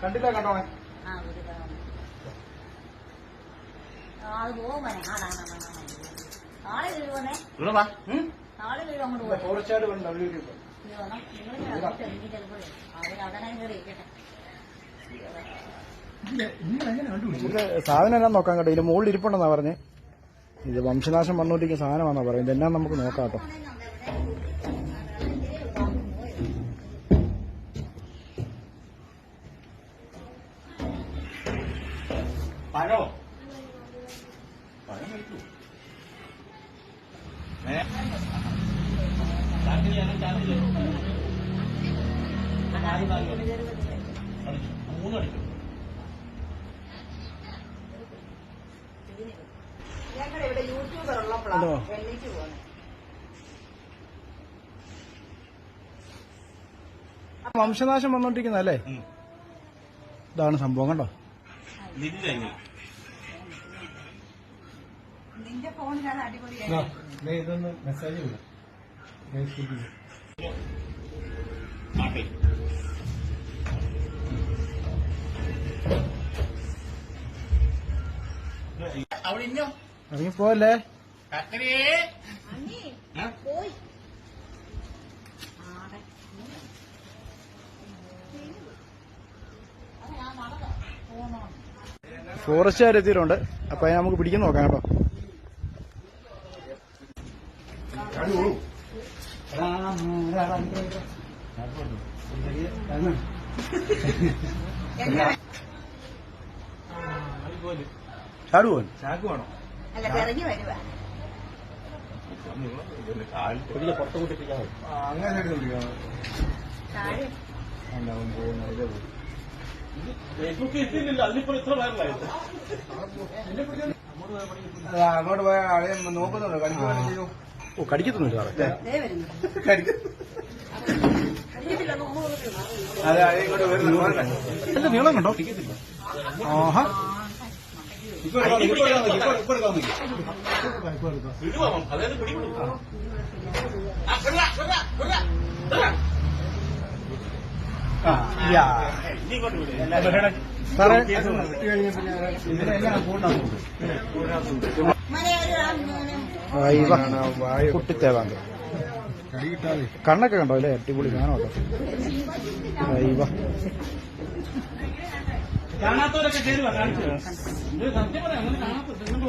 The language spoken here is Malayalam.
കണ്ടില്ല കണ്ടോണേ കണ്ടോ സാധനം എന്നാ നോക്കാൻ കേട്ടോ ഇതിന് മുകളിൽ ഇരിപ്പുണ്ടെന്നാ പറഞ്ഞേ. ഇത് വംശനാശം വന്നുകൊണ്ടിരിക്കുന്ന സാധനമാണെന്നാ പറയുന്നത്. എന്നാ നമുക്ക് നോക്കാം കേട്ടോ. പഴോ? പഴം കഴിക്കൂ. ഏ? ചാക്കിന് ഞാൻ ചാക്കിൽ നാല് നാല് അടിച്ചു. മൂന്ന് അടിച്ചു ഞങ്ങൾ ഇവിടെ യൂട്യൂബർ ഉള്ള ഉള്ളപ്പോഴാണ് വെള്ളിക്ക് പോകുന്നത് വംശനാശം വന്നോണ്ടിരിക്കുന്ന അല്ലേ ഇതാണ് സംഭവം കണ്ടോ? നിന്റെ ഫോണിലാണ് അടിപൊളിയായി. ഇതൊന്ന് മെസ്സേജ് വിടും ഫേസ്ബുക്കിൽ അവിടെ ഇന്നോ ഇറങ്ങിപ്പോവല്ലേ? പോവല്ലേ അണ്ണി ഫോറസ്റ്റുകാർ എത്തിയിട്ടുണ്ട്. അപ്പൊ അതിനെ നമുക്ക് പിടിക്കാൻ നോക്കാം കേട്ടോ. ചാക്ക് വേണോ അങ്ങനെ എത്തിയില്ല ഇത്ര വൈറലായത് അങ്ങോട്ട് പോയ ആളെ നോക്കുന്നുണ്ടോ. കടിക്കുന്നുണ്ട് ചെയ്തു ഓ കടിക്കത്തൊന്നുമില്ല സാറേ. ഇങ്ങോട്ട്. അല്ല നീളം കണ്ടോ? ആഹാ. ഇപ്പൊ എടുക്കാം, അതായത് എടുക്കാം കിട്ടാതെ കണ്ണൊക്കെ കണ്ടോ? അല്ലേ? അടിപൊളി ഞാനോ ദൈവ. കാണാത്തവരൊക്കെ കയറുക കാണിച്ചു സത്യം പറയാം അങ്ങനെ കാണാത്ത നിങ്ങൾ